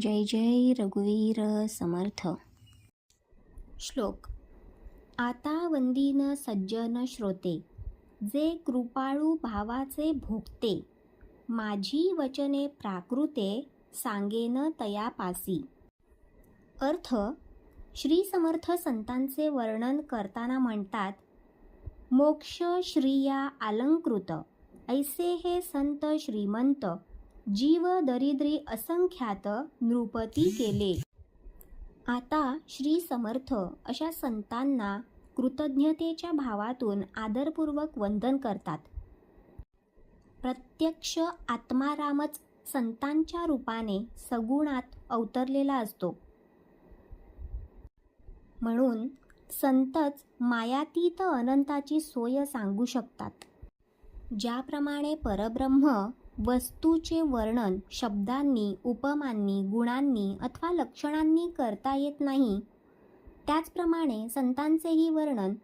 जय जय रघुवीर समर्थ. श्लोक. आता वंदीन सज्जन श्रोते जे कृपाळू भावाचे भोगते माझी वचने प्राकृते सांगेन तयापासी. अर्थ श्री समर्थ संतांचे वर्णन करताना म्हणतात मोक्ष श्रिया अलंकृत ऐसे हे संत श्रीमंत जीव दरिद्री असंख्यात नृपती केले. आता श्री समर्थ अशा संतांना कृतज्ञतेच्या भावातून आदरपूर्वक वंदन करतात. प्रत्यक्ष आत्मारामच संतांच्या रूपाने सगुणात अवतरलेला असतो. म्हणून संतच मायातीत अनंताची सोय सांगू शकतात. ज्याप्रमाणे परब्रह्म वस्तूचे वर्णन शब्दांनी उपमांनी गुणांनी अथवा लक्षणांनी करता येत नाही. त्याचप्रमाणे संतांचेही वर्णन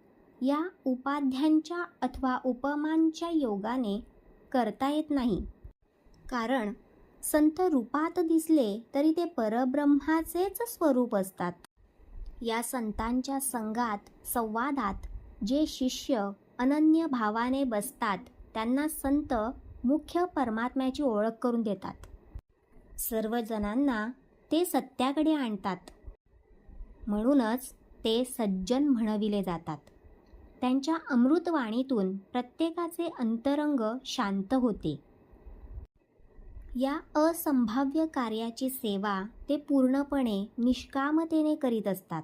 या उपाध्यांच्या अथवा उपमांच्या योगाने करता येत नाही. कारण संत रूपात दिसले तरी ते परब्रह्माचेच स्वरूप असतात. या संतांच्या संगात संवादात जे शिष्य अनन्य भावाने बसतात त्यांना संत मुख्य परमात्म्याची ओळख करून देतात. सर्वजणांना ते सत्याकडे आणतात. म्हणूनच ते सज्जन म्हणविले जातात. त्यांच्या अमृतवाणीतून प्रत्येकाचे अंतरंग शांत होते. या असंभाव्य कार्याची सेवा ते पूर्णपणे निष्कामतेने करीत असतात.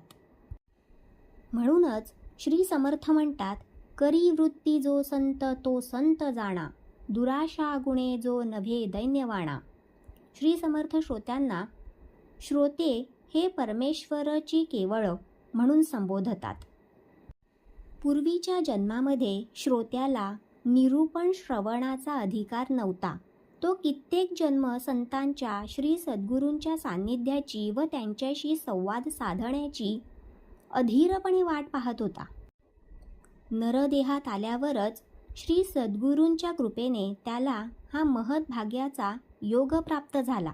म्हणूनच श्री समर्थ म्हणतात करी वृत्ती जो संत तो संत जाणा. दुराशा गुणे जो नभे दैन्यवाणा. श्री समर्थ श्रोत्यांना श्रोते हे परमेश्वरची केवळ म्हणून संबोधतात. पूर्वीच्या जन्मामध्ये श्रोत्याला निरूपण श्रवणाचा अधिकार नव्हता. तो कित्येक जन्म संतांच्या श्री सद्गुरूंच्या सान्निध्याची व त्यांच्याशी संवाद साधण्याची अधीरपणे वाट पाहत होता. नरदेहात आल्यावरच श्री सद्गुरूंच्या कृपेने त्याला हा महत भाग्याचा योग प्राप्त झाला.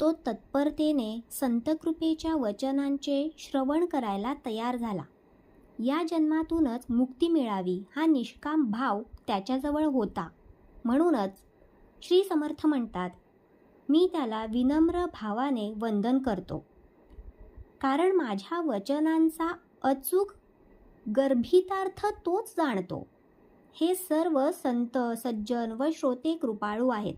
तो तत्परतेने संतकृपेच्या वचनांचे श्रवण करायला तयार झाला. या जन्मातूनच मुक्ती मिळावी हा निष्काम भाव त्याच्याजवळ होता. म्हणूनच श्री समर्थ म्हणतात मी त्याला विनम्र भावाने वंदन करतो. कारण माझ्या वचनांचा अचूक गर्भितार्थ तोच जाणतो. हे सर्व संत सज्जन व श्रोते कृपाळू आहेत.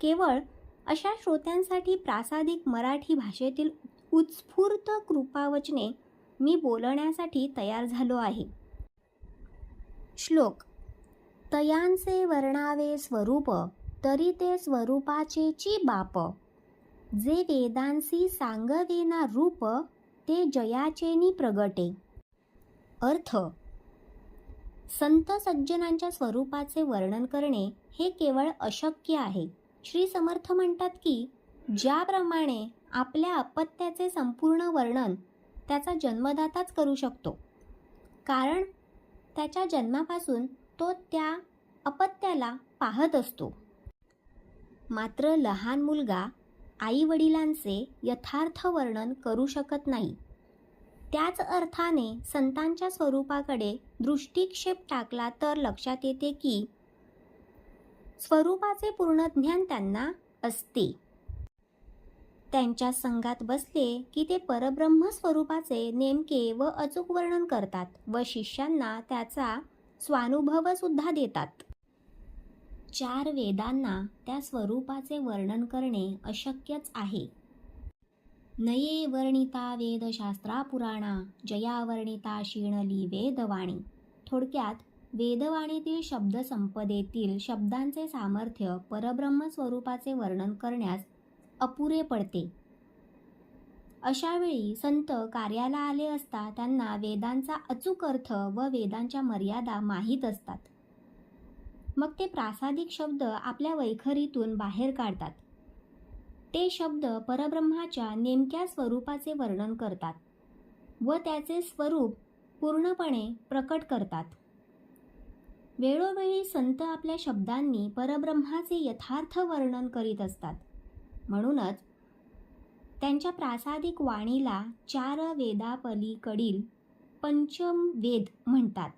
केवळ अशा श्रोत्यांसाठी प्रासादिक मराठी भाषेतील उत्स्फूर्त कृपावचने मी बोलण्यासाठी तयार झालो आहे. श्लोक तयांचे वर्णावे स्वरूप तरी ते स्वरूपाचेची बाप. जे वेदांसी सांगवेना रूप ते जयाचेनी प्रगटे. अर्थ. संत सज्जनांच्या स्वरूपाचे वर्णन करणे हे केवळ अशक्य आहे. श्री समर्थ म्हणतात की ज्याप्रमाणे आपल्या अपत्याचे संपूर्ण वर्णन त्याचा जन्मदाताच करू शकतो. कारण त्याच्या जन्मापासून तो त्या अपत्याला पाहत असतो. मात्र लहान मुलगा आई वडिलांचे यथार्थ वर्णन करू शकत नाही. त्याच अर्थाने संतांच्या स्वरूपाकडे दृष्टिक्षेप टाकला तर लक्षात येते की स्वरूपाचे पूर्ण ज्ञान त्यांना असते. त्यांच्या संघात बसले की ते परब्रह्म स्वरूपाचे नेमके व अचूक वर्णन करतात व शिष्यांना त्याचा स्वानुभव सुद्धा देतात. चार वेदांना त्या स्वरूपाचे वर्णन करणे अशक्यच आहे. नये वर्णिता वेदशास्त्रा पुराणा जया वर्णिता शिणली वेदवाणी. थोडक्यात वेदवाणीतील शब्दसंपदेतील शब्दांचे सामर्थ्य परब्रह्म स्वरूपाचे वर्णन करण्यास अपुरे पडते. अशावेळी संत कार्याला आले असता त्यांना वेदांचा अचूक अर्थ व वेदांच्या मर्यादा माहीत असतात. मग ते प्रासादिक शब्द आपल्या वैखरीतून बाहेर काढतात. ते शब्द परब्रह्माच्या नेमक्या स्वरूपाचे वर्णन करतात व त्याचे स्वरूप पूर्णपणे प्रकट करतात. वेळोवेळी संत आपल्या शब्दांनी परब्रह्माचे यथार्थ वर्णन करीत असतात. म्हणूनच त्यांच्या प्रासादिक वाणीला चार वेदापलीकडील पंचम वेद म्हणतात.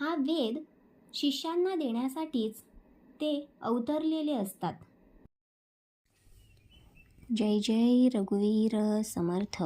हा वेद शिष्यांना देण्यासाठीच ते अवतरलेले असतात. जय जय रघुवीर समर्थ.